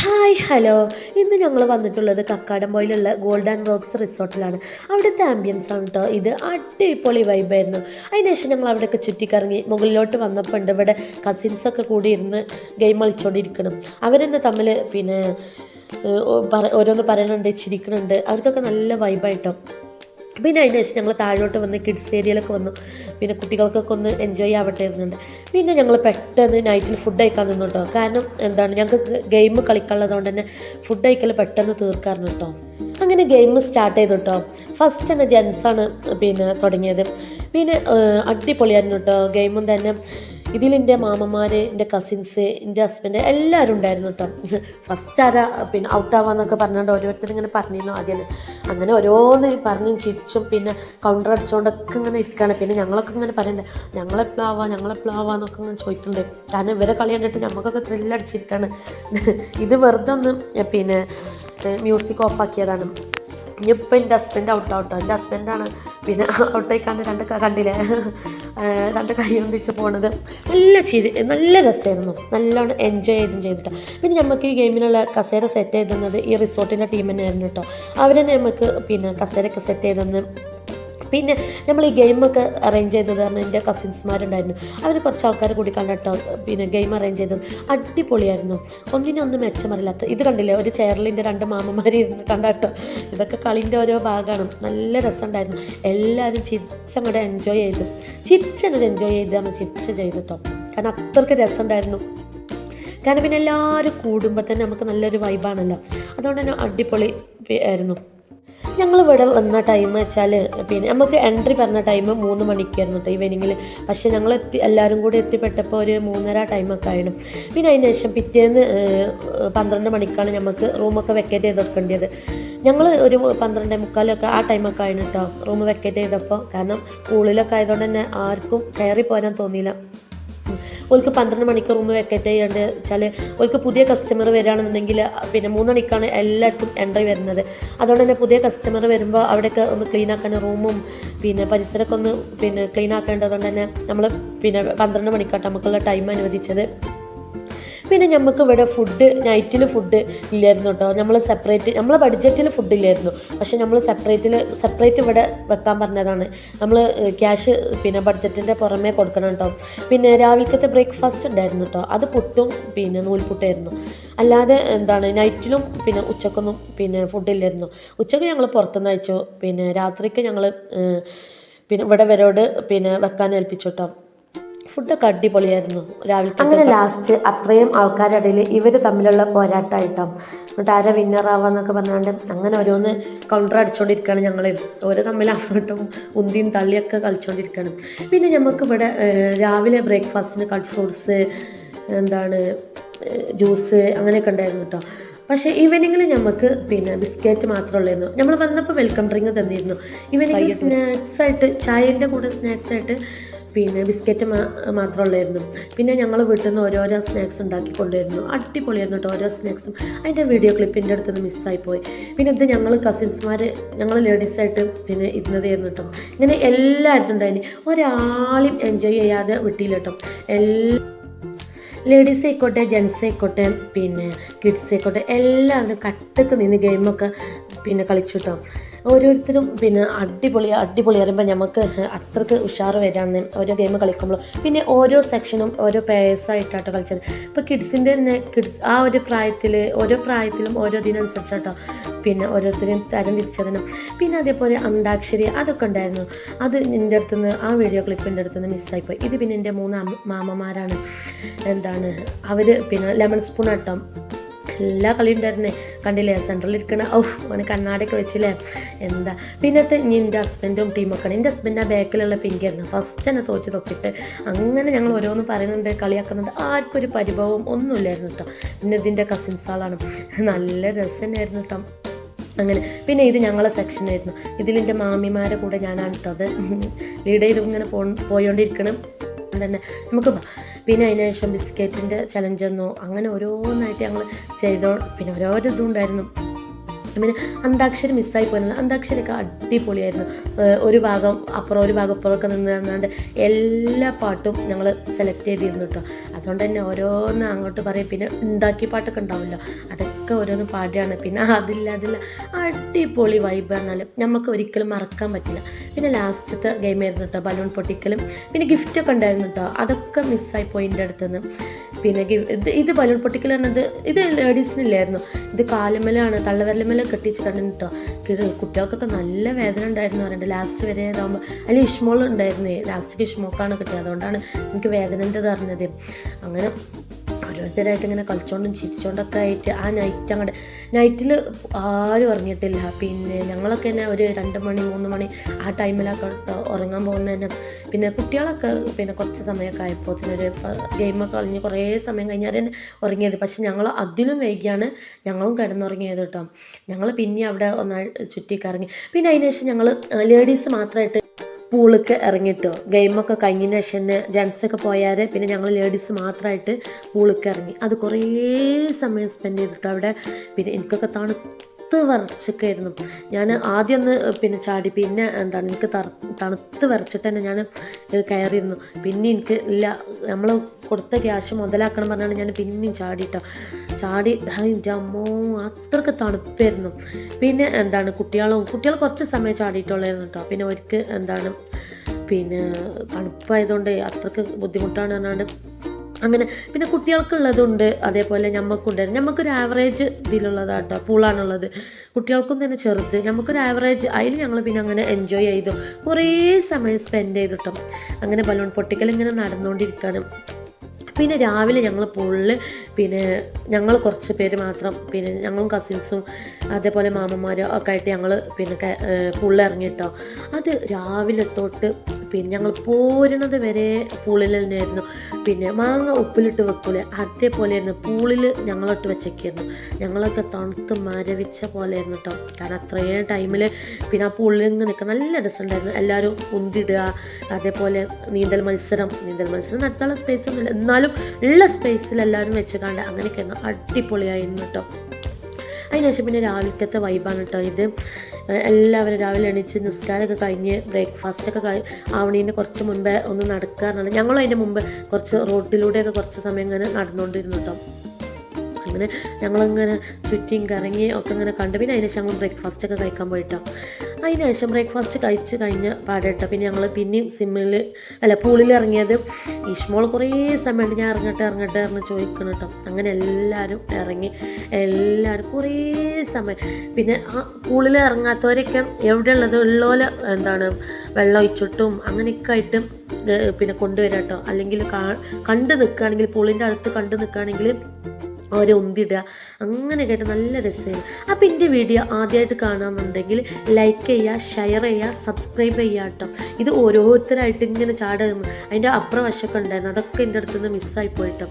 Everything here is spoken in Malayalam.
Hi hello. ഇന്ന് ഞങ്ങൾ വന്നിട്ടുള്ളത് കക്കാടംപോയിലുള്ള ഗോൾഡ് ആൻഡ് റോക്സ് റിസോർട്ടിലാണ്. അവിടുത്തെ ആംബിയൻസ് ആണ് കേട്ടോ ഇത് അടിപൊളി വൈബായിരുന്നു അതിനുശേഷം ഞങ്ങൾ അവിടെയൊക്കെ ചുറ്റിക്കറങ്ങി മുകളിലോട്ട് വന്നപ്പോൾ ഉണ്ട് ഇവിടെ കസിൻസൊക്കെ കൂടി ഇരുന്ന് ഗെയിം കളിച്ചുകൊണ്ടിരിക്കണം അവരെന്നെ തമ്മിൽ പിന്നെ ഓരോന്ന് പറയണുണ്ട് ചിരിക്കണുണ്ട്. അവർക്കൊക്കെ നല്ല വൈബായിട്ടോ പിന്നെ അതിന് ശേഷം ഞങ്ങൾ താഴോട്ട് വന്ന് കിഡ്സ് ഏരിയയിലൊക്കെ വന്നു. പിന്നെ കുട്ടികൾക്കൊക്കെ ഒന്ന് എൻജോയ് ആവട്ടെ ഇരുന്നുണ്ട് പിന്നെ ഞങ്ങൾ പെട്ടെന്ന് നൈറ്റിൽ ഫുഡ് കഴിക്കാൻ നിന്നു കേട്ടോ കാരണം എന്താണ് ഞങ്ങൾക്ക് ഗെയിം കളിക്കാനുള്ളതുകൊണ്ട് തന്നെ ഫുഡ് കഴിക്കൽ പെട്ടെന്ന് തീർക്കാറുണ്ട് കേട്ടോ അങ്ങനെ ഗെയിം സ്റ്റാർട്ട് ചെയ്തു കേട്ടോ ഫസ്റ്റ് തന്നെ ജെൻസാണ് പിന്നെ തുടങ്ങിയത്. പിന്നെ അടിപൊളിയായിരുന്നു കേട്ടോ ഗെയിമും തന്നെ ഇതിലെന്റെ മാമന്മാര് എന്റെ കസിൻസ് എന്റെ ഹസ്ബൻഡ് എല്ലാവരും ഉണ്ടായിരുന്നു കേട്ടോ ഫസ്റ്റ് ആരാ പിന്നെ ഔട്ടാവാന്നൊക്കെ പറഞ്ഞുകൊണ്ട് ഓരോരുത്തരും ഇങ്ങനെ പറഞ്ഞിരുന്നു ആദ്യം അങ്ങനെ ഓരോന്ന് പറഞ്ഞും ചിരിച്ചും പിന്നെ കൗണ്ടർ അടിച്ചുകൊണ്ടൊക്കെ ഇങ്ങനെ ഇരിക്കുകയാണ് പിന്നെ ഞങ്ങളൊക്കെ ഇങ്ങനെ പറയണ്ടേ ഞങ്ങളെപ്പോഴാവാ എന്നൊക്കെ ഇങ്ങനെ ചോദിക്കണ്ടേ. കാരണം ഇവരെ കളി കണ്ടിട്ട് നമുക്കൊക്കെ ത്രില്ലടിച്ചിരിക്കുകയാണ് ഇത് വെറുതെ ഒന്ന് പിന്നെ മ്യൂസിക് ഓഫാക്കിയതാണ് ഇനിയിപ്പോൾ എന്റെ ഹസ്ബൻഡ് ഔട്ട് ഔട്ടോ എന്റെ ഹസ്ബൻഡാണ് പിന്നെ ഔട്ടായിക്കാണ്ട് രണ്ട് കണ്ടില്ലേ? രണ്ട് കൈയും തിരിച്ച് പോണത്. നല്ല ചിരി നല്ല രസമായിരുന്നു നല്ലോണം എൻജോയ് ചെയ്തും ചെയ്തിട്ടോ. പിന്നെ നമുക്ക് ഈ ഗെയിമിനുള്ള കസേര സെറ്റ് ചെയ്തുന്നത് ഈ റിസോർട്ടിന്റെ ടീം തന്നെയായിരുന്നു കേട്ടോ അവർ നമുക്ക് പിന്നെ കസേരയൊക്കെ സെറ്റ് ചെയ്തെന്ന് പിന്നെ നമ്മൾ ഈ ഗെയിമൊക്കെ അറേഞ്ച് ചെയ്തത് കാരണം എന്റെ കസിൻസ്മാരുണ്ടായിരുന്നു അവർ കുറച്ച് ആൾക്കാർ കൂടി കണ്ടിട്ടോ? പിന്നെ ഗെയിം അറേഞ്ച് ചെയ്തത്. അടിപൊളിയായിരുന്നു. ഒന്നിനൊന്നും മെച്ചമറില്ലാത്ത ഇത് കണ്ടില്ലേ? ഒരു ചെയറിലിന്റെ രണ്ട് മാമന്മാർ ഇരുന്ന് കണ്ടാട്ടോ? ഇതൊക്കെ കളിന്റെ ഓരോ ഭാഗമാണ് നല്ല രസമുണ്ടായിരുന്നു. എല്ലാവരും ചിരിച്ചങ്ങോട്ട് എൻജോയ് ചെയ്തു. ചിരിച്ചങ്ങോട്ട് എൻജോയ് ചെയ്താണ് ചിരിച്ച് ചെയ്തു കേട്ടോ കാരണം അത്രയ്ക്ക് രസമുണ്ടായിരുന്നു. കാരണം പിന്നെ എല്ലാവരും കൂടുമ്പോൾ തന്നെ നമുക്ക് നല്ലൊരു വൈബാണല്ലോ അതുകൊണ്ട് തന്നെ അടിപൊളി ആയിരുന്നു. ഞങ്ങൾ ഇവിടെ വന്ന ടൈം വെച്ചാൽ പിന്നെ നമുക്ക് എൻട്രി പറഞ്ഞ ടൈം മൂന്ന് മണിക്കായിരുന്നു കേട്ടോ ഈവനിങ്ങിൽ പക്ഷേ ഞങ്ങൾ എത്തി എല്ലാവരും കൂടി എത്തിപ്പെട്ടപ്പോൾ ഒരു മൂന്നര ടൈമൊക്കെ ആയിരുന്നു പിന്നെ അതിന് ശേഷം പിറ്റേന്ന് പന്ത്രണ്ട് മണിക്കാണ് നമുക്ക് റൂമൊക്കെ വെക്കേറ്റ് ചെയ്ത് വെക്കേണ്ടത് ഞങ്ങൾ ഒരു പന്ത്രണ്ട് മുക്കാലൊക്കെ ആ ടൈമൊക്കെ ആയിരുന്നു കേട്ടോ റൂം വെക്കേറ്റ് ചെയ്തപ്പോൾ കാരണം പൂളിലൊക്കെ ആയതുകൊണ്ട് തന്നെ ആർക്കും കയറി പോരാൻ തോന്നിയില്ല. ഓൾക്ക് പന്ത്രണ്ട് മണിക്ക് റൂം വെക്കറ്റ് ചെയ്യേണ്ടത് വെച്ചാൽ ഓൾക്ക് പുതിയ കസ്റ്റമർ വരികയാണെന്നുണ്ടെങ്കിൽ പിന്നെ മൂന്ന് മണിക്കാണ് എല്ലാവർക്കും എൻട്രി വരുന്നത്. അതുകൊണ്ട് തന്നെ പുതിയ കസ്റ്റമർ വരുമ്പോൾ അവിടെയൊക്കെ ഒന്ന് ക്ലീൻ ആക്കാൻ റൂമും പിന്നെ പരിസരമൊക്കെ ഒന്ന് പിന്നെ ക്ലീൻ ആക്കേണ്ടതുകൊണ്ട് തന്നെ നമ്മൾ പിന്നെ പന്ത്രണ്ട് മണിക്കാട്ട് നമുക്കുള്ള ടൈം അനുവദിച്ചത്. പിന്നെ നമുക്ക് ഇവിടെ ഫുഡ് നൈറ്റിൽ ഫുഡ് ഇല്ലായിരുന്നു കേട്ടോ നമ്മൾ സെപ്പറേറ്റ് നമ്മൾ ബഡ്ജറ്റിൽ ഫുഡ് ഇല്ലായിരുന്നു. പക്ഷെ നമ്മൾ സെപ്പറേറ്റിൽ സെപ്പറേറ്റ് ഇവിടെ വെക്കാൻ പറഞ്ഞതാണ്. നമ്മൾ ക്യാഷ് പിന്നെ ബഡ്ജറ്റിന്റെ പുറമേ കൊടുക്കണം കേട്ടോ പിന്നെ രാവിലത്തെ ബ്രേക്ക്ഫാസ്റ്റ് ഉണ്ടായിരുന്നു കേട്ടോ അത് പുട്ടും പിന്നെ നൂൽപുട്ടായിരുന്നു. അല്ലാതെ എന്താണ് നൈറ്റിലും പിന്നെ ഉച്ചക്കൊന്നും പിന്നെ ഫുഡില്ലായിരുന്നു ഉച്ചയ്ക്ക് ഞങ്ങൾ പുറത്തുനിന്ന് കഴിച്ചു. പിന്നെ രാത്രിക്ക് ഞങ്ങൾ പിന്നെ ഇവിടെ വരോട് പിന്നെ വെക്കാൻ ഏൽപ്പിച്ചു കേട്ടോ ഫുഡൊക്കെ അടിപൊളിയായിരുന്നു രാവിലെ അങ്ങനെ ലാസ്റ്റ് അത്രയും ആൾക്കാരുടെ ഇടയിൽ ഇവർ തമ്മിലുള്ള പോരാട്ടമായിട്ടോ? എന്നിട്ട് ആരാ വിന്നറാവാന്നൊക്കെ പറഞ്ഞാണ്ട് അങ്ങനെ ഓരോന്ന് കൗണ്ടർ അടിച്ചുകൊണ്ടിരിക്കുകയാണ് ഞങ്ങൾ ഓരോ തമ്മിൽ അങ്ങോട്ടും ഉന്തിയും തള്ളിയൊക്കെ കളിച്ചുകൊണ്ടിരിക്കുകയാണ് പിന്നെ നമുക്ക് ഇവിടെ രാവിലെ ബ്രേക്ക്ഫാസ്റ്റിന് കട്ട് ഫ്രൂട്ട്സ് എന്താണ് ജ്യൂസ് അങ്ങനെയൊക്കെ ഉണ്ടായിരുന്നു കേട്ടോ പക്ഷേ ഈവനിങ്ങിൽ നമുക്ക് പിന്നെ ബിസ്ക്കറ്റ് മാത്രമേ ഉള്ളായിരുന്നു നമ്മൾ വന്നപ്പോൾ വെൽക്കം ഡ്രിങ്ക് തന്നിരുന്നു ഈവനിങ്ങിൽ സ്നാക്സ് ആയിട്ട് ചായന്റെ കൂടെ സ്നാക്സ് ആയിട്ട് പിന്നെ ബിസ്ക്കറ്റ് മാത്രമേ ഉള്ളായിരുന്നു പിന്നെ ഞങ്ങൾ വീട്ടിൽ നിന്ന് ഓരോരോ സ്നാക്സ് ഉണ്ടാക്കി കൊണ്ടുവരുന്നു അടിപൊളിയായിരുന്നു കേട്ടോ ഓരോ സ്നാക്സും. അതിന്റെ വീഡിയോ ക്ലിപ്പിന്റെ അടുത്ത് നിന്ന് മിസ്സായി പോയി. പിന്നെ ഇത് ഞങ്ങൾ കസിൻസ്മാർ ഞങ്ങൾ ലേഡീസായിട്ട് പിന്നെ ഇരുന്നതായിരുന്നു കേട്ടോ. ഇങ്ങനെ എല്ലായിടത്തും ഉണ്ടായിന്. ഒരാളും എൻജോയ് ചെയ്യാതെ വിട്ടില്ല കേട്ടോ. എല്ലാ ലേഡീസ് ആയിക്കോട്ടെ ജെൻസ് ആയിക്കോട്ടെ പിന്നെ കിഡ്സ് ആയിക്കോട്ടെ എല്ലാവരും കട്ടക്ക് നിന്ന് ഗെയിമൊക്കെ പിന്നെ കളിച്ചു കേട്ടോ. ഓരോരുത്തരും പിന്നെ അടിപൊളി അടിപൊളി പറയുമ്പോൾ നമുക്ക് അത്രയ്ക്ക് ഉഷാറ് വരാന്ന് ഓരോ ഗെയിം കളിക്കുമ്പോൾ പിന്നെ ഓരോ സെക്ഷനും ഓരോ പേഴ്സായിട്ടാട്ടോ കളിച്ചത്. ഇപ്പോൾ കിഡ്സിന്റെ തന്നെ കിഡ്സ് ആ ഒരു പ്രായത്തിൽ ഓരോ പ്രായത്തിലും ഓരോ ഇതിനനുസരിച്ചാട്ടോ പിന്നെ ഓരോരുത്തരെയും തരം തിരിച്ചതിനും. പിന്നെ അതേപോലെ അന്താക്ഷരി അതൊക്കെ ഉണ്ടായിരുന്നു. അത് എന്റെ അടുത്തുനിന്ന് ആ വീഡിയോ ക്ലിപ്പ് എന്റെ അടുത്ത് അടുത്തുനിന്ന് മിസ്സായിപ്പോയി ഇത് പിന്നെ എന്റെ മൂന്ന് മാമമാരാണ് എന്താണ് അവർ പിന്നെ ലെമൺ സ്പൂൺ ആട്ടം എല്ലാ കളിയും ഉണ്ടായിരുന്നേ. കണ്ടില്ലേ? സെൻട്രലിൽ ഇരിക്കണ. ഓ അവന് കണ്ണാടിയൊക്കെ വെച്ചില്ലേ? എന്താ? പിന്നത്തെ ഇനി എന്റെ ഹസ്ബൻഡും ടീമൊക്കെ എന്റെ ഹസ്ബൻഡ് ആ ബാക്കിലുള്ള പിങ്കായിരുന്നു ഫസ്റ്റ് തന്നെ തോറ്റ് തൊക്കിട്ട് അങ്ങനെ ഞങ്ങൾ ഓരോന്ന് പറയുന്നുണ്ട് കളിയാക്കുന്നുണ്ട്. ആർക്കും ഒരു പരിഭവം ഒന്നുമില്ലായിരുന്നു കേട്ടോ പിന്നെ ഇതിന്റെ കസിൻസ് ആളാണ്. നല്ല രസം തന്നെയായിരുന്നു കേട്ടോ അങ്ങനെ. പിന്നെ ഇത് ഞങ്ങളെ സെക്ഷനായിരുന്നു ഇതിലെന്റെ മാമിമാരെ കൂടെ ഞാനാണ് കേട്ടോ അത് ലീഡ് ചെയ്ത് ഇങ്ങനെ പോ പോയോണ്ടിരിക്കണം. തന്നെ നമുക്ക് പിന്നെ അതിന് ശേഷം ബിസ്ക്കറ്റിന്റെ ചലഞ്ച് എന്നോ അങ്ങനെ ഓരോന്നായിട്ട് ഞങ്ങൾ ചെയ്തോ പിന്നെ ഓരോരോ ഇതും ഉണ്ടായിരുന്നു പിന്നെ അന്താക്ഷരി മിസ്സായി പോയിരുന്നില്ല അന്താക്ഷരിയൊക്കെ അടിപൊളിയായിരുന്നു. ഒരു ഭാഗം അപ്പുറം ഒരു ഭാഗം അപ്പുറമൊക്കെ നിന്ന് പറഞ്ഞാണ്ട് എല്ലാ പാട്ടും ഞങ്ങൾ സെലക്ട് ചെയ്തിരുന്നു കേട്ടോ അതുകൊണ്ട് തന്നെ ഓരോന്ന് അങ്ങോട്ട് പറയും. പിന്നെ ഉണ്ടാക്കിയ പാട്ടൊക്കെ ഉണ്ടാവുമല്ലോ അതൊക്കെ ഓരോന്ന് പാടുകയാണ് പിന്നെ അതില്ല അതില്ല. അടിപൊളി വൈബ് പറഞ്ഞാൽ നമുക്ക് ഒരിക്കലും മറക്കാൻ പറ്റില്ല. പിന്നെ ലാസ്റ്റത്തെ ഗെയിം ആയിരുന്നു കേട്ടോ ബലൂൺ പൊട്ടിക്കലും പിന്നെ ഗിഫ്റ്റൊക്കെ ഉണ്ടായിരുന്നു കേട്ടോ അതൊക്കെ മിസ്സായി പോയി എന്റെ അടുത്തുനിന്ന് പിന്നെ ഇത് ഇത് ബലൂൺ പൊട്ടിക്കൽ പറഞ്ഞത് ഇത് ലേഡീസിനില്ലായിരുന്നു ഇത് കാലുമലാണ് തള്ളവരലുമല കെട്ടിച്ച് കേട്ടോ കിട- കുട്ടികൾക്കൊക്കെ നല്ല വേദന ഉണ്ടായിരുന്നു പറയുന്നത് ലാസ്റ്റ് വരെ ഇതാകുമ്പോൾ അതിൽ ഇഷ്മോൾ ഉണ്ടായിരുന്നേ. ലാസ്റ്റ് ഇഷ്മോക്കാണ് കിട്ടിയത്. അതുകൊണ്ടാണ് എനിക്ക് വേദനന്റെ അറിഞ്ഞത്. അങ്ങനെ ഓരോരുത്തരായിട്ട് ഇങ്ങനെ കളിച്ചോണ്ടും ചിരിച്ചോണ്ടൊക്കെ ആയിട്ട് ആ നൈറ്റ് അങ്ങോട്ട് നൈറ്റിൽ ആരും ഉറങ്ങിയിട്ടില്ല. പിന്നെ ഞങ്ങളൊക്കെ തന്നെ ഒരു രണ്ട് മണി മൂന്ന് മണി ആ ടൈമിലൊക്കെ ഉറങ്ങാൻ പോകുന്ന തന്നെ. പിന്നെ കുട്ടികളൊക്കെ പിന്നെ കുറച്ച് സമയമൊക്കെ ആയപ്പോൾ ഒരു ഗെയിമൊക്കെ കളിഞ്ഞ് കുറേ സമയം കഴിഞ്ഞാൽ തന്നെ ഉറങ്ങിയത്. പക്ഷെ ഞങ്ങൾ അതിലും വൈകിയാണ് ഞങ്ങളും കിടന്നുറങ്ങിയത് കേട്ടോ. ഞങ്ങൾ പിന്നെ അവിടെ ഒന്ന് ചുറ്റി കറങ്ങി പിന്നെ അതിന് ശേഷം ഞങ്ങൾ ലേഡീസ് മാത്രമായിട്ട് പൂളൊക്കെ ഇറങ്ങിട്ടോ. ഗെയിമൊക്കെ കഴിഞ്ഞതിന് ശേഷം ജെൻസൊക്കെ പോയാൽ പിന്നെ ഞങ്ങൾ ലേഡീസ് മാത്രമായിട്ട് പൂളൊക്കെ ഇറങ്ങി. അത് കുറേ സമയം സ്പെൻഡ് ചെയ്തിട്ടോ അവിടെ. പിന്നെ എനിക്കൊക്കെ തണുത്ത് വരച്ചൊക്കെ ആയിരുന്നു ഞാൻ ആദ്യം ഒന്ന് പിന്നെ ചാടി പിന്നെ എന്താണ് എനിക്ക് തണുത്ത് വരച്ചിട്ട് തന്നെ ഞാൻ കയറിയിരുന്നു. പിന്നെ എനിക്ക് ഇല്ല നമ്മൾ കൊടുത്ത ക്യാഷ് മുതലാക്കണം പറഞ്ഞാണ് ഞാൻ പിന്നെയും ചാടിയിട്ടോ ചാടി ജമ്മോ അത്രയ്ക്ക് തണുപ്പായിരുന്നു. പിന്നെ എന്താണ് കുട്ടികളും കുട്ടികൾ കുറച്ച് സമയം ചാടിയിട്ടുള്ളായിരുന്നു കേട്ടോ. പിന്നെ അവർക്ക് എന്താണ് പിന്നെ തണുപ്പായതുകൊണ്ട് അത്രയ്ക്ക് ബുദ്ധിമുട്ടാണ് പറഞ്ഞാണ്ട് അങ്ങനെ. പിന്നെ കുട്ടികൾക്കുള്ളതുണ്ട്. അതേപോലെ ഞമ്മക്കുണ്ട്. നമുക്കൊരു ആവറേജ് ഇതിലുള്ളതാട്ടോ. പൂളാണുള്ളത്. കുട്ടികൾക്കും തന്നെ ചെറുത്. നമുക്കൊരു ആവറേജ് അതിൽ ഞങ്ങൾ പിന്നെ അങ്ങനെ എൻജോയ് ചെയ്തു. കുറേ സമയം സ്പെൻഡ് ചെയ്തിട്ടും. അങ്ങനെ ബലൂൺ പൊട്ടിക്കൽ ഇങ്ങനെ നടന്നുകൊണ്ടിരിക്കുകയാണ് പിന്നെ രാവിലെ ഞങ്ങൾ പൂളിൽ പിന്നെ ഞങ്ങൾ കുറച്ച് പേര് മാത്രം പിന്നെ ഞങ്ങളും കസിൻസും അതേപോലെ മാമന്മാരും ഒക്കെ ആയിട്ട് ഞങ്ങൾ പിന്നെ പൂളിൽ ഇറങ്ങിയിട്ടോ അത് രാവിലെ തൊട്ട് പിന്നെ ഞങ്ങൾ പോരുന്നത് വരെ പൂളിൽ തന്നെയായിരുന്നു പിന്നെ മാങ്ങ ഉപ്പിലിട്ട് വെക്കൂലേ അതേപോലെയായിരുന്നു പൂളിൽ ഞങ്ങളിട്ട് വെച്ചേക്കായിരുന്നു. ഞങ്ങളൊക്കെ തണുത്ത് മരവിച്ച പോലെയായിരുന്നു കേട്ടോ കാരണം അത്രയും ടൈമിൽ പിന്നെ ആ പൂളിൽ നിന്ന് നിൽക്കാൻ നല്ല രസമുണ്ടായിരുന്നു. എല്ലാവരും ഉന്തിടുക അതേപോലെ നീന്തൽ മത്സരം നീന്തൽ മത്സരം നടത്താനുള്ള സ്പേസ് ഒന്നുമില്ല. എന്നാലും ഉള്ള സ്പേസിൽ എല്ലാവരും വെച്ച് കണ്ട് അങ്ങനെയൊക്കെയായിരുന്നു അടിപൊളിയായിരുന്നു കേട്ടോ അതിനുശേഷം പിന്നെ രാവിലത്തെ വൈബാണ് കേട്ടോ ഇത്. എല്ലാവരും രാവിലെ എണീച്ച് നിസ്കാരമൊക്കെ കഴിഞ്ഞ് ബ്രേക്ക്ഫാസ്റ്റൊക്കെ ആവണീന്റെ കുറച്ച് മുമ്പേ ഒന്ന് നടക്കാറുണ്ട് ഞങ്ങളും അതിന്റെ മുമ്പ് കുറച്ച് റോഡിലൂടെയൊക്കെ കുറച്ച് സമയം ഇങ്ങനെ നടന്നുകൊണ്ടിരുന്നു കേട്ടോ അങ്ങനെ ഞങ്ങളിങ്ങനെ ചുറ്റിയും കറങ്ങി ഒക്കെ ഇങ്ങനെ കണ്ടു. പിന്നെ അതിന് ശേഷം ഞങ്ങൾ ബ്രേക്ക്ഫാസ്റ്റ് ഒക്കെ കഴിക്കാൻ പോയിട്ടോ. അതിന് ശേഷം ബ്രേക്ക്ഫാസ്റ്റ് കഴിച്ച് കഴിഞ്ഞ് പാടേട്ടോ. പിന്നെ ഞങ്ങൾ പിന്നെയും സിമ്മിൽ അല്ല പൂളിൽ ഇറങ്ങിയത്. ഇഷ്മോൾ കുറേ സമയമുണ്ട്. ഞാൻ ഇറങ്ങട്ടെ ഇറങ്ങട്ടെ ഇറങ്ങി ചോദിക്കണം കേട്ടോ അങ്ങനെ എല്ലാവരും ഇറങ്ങി. എല്ലാവരും കുറേ സമയം. പിന്നെ ആ പൂളിൽ ഇറങ്ങാത്തവരൊക്കെ എവിടെയുള്ളത് ഉള്ളോലെ എന്താണ്? വെള്ളം ഒഴിച്ചിട്ടും അങ്ങനെയൊക്കെ ആയിട്ട് പിന്നെ കൊണ്ടുവരാം കേട്ടോ അല്ലെങ്കിൽ കണ്ട് നിൽക്കുകയാണെങ്കിൽ പൂളിന്റെ അടുത്ത് കണ്ട് നിൽക്കുകയാണെങ്കിൽ അവരെ ഒന്തിടുക അങ്ങനെ കേട്ട് നല്ല രസമായിരുന്നു. അപ്പോൾ എന്റെ വീഡിയോ ആദ്യമായിട്ട് കാണാമെന്നുണ്ടെങ്കിൽ ലൈക്ക് ചെയ്യുക ഷെയർ ചെയ്യുക സബ്സ്ക്രൈബ് ചെയ്യുക കേട്ടോ. ഇത് ഓരോരുത്തരായിട്ട് ഇങ്ങനെ ചാടുന്നു അതിന്റെ അപ്പുറം വശമൊക്കെ ഉണ്ടായിരുന്നു. അതൊക്കെ എന്റെ അടുത്തുനിന്ന് മിസ്സായി പോയിട്ടോ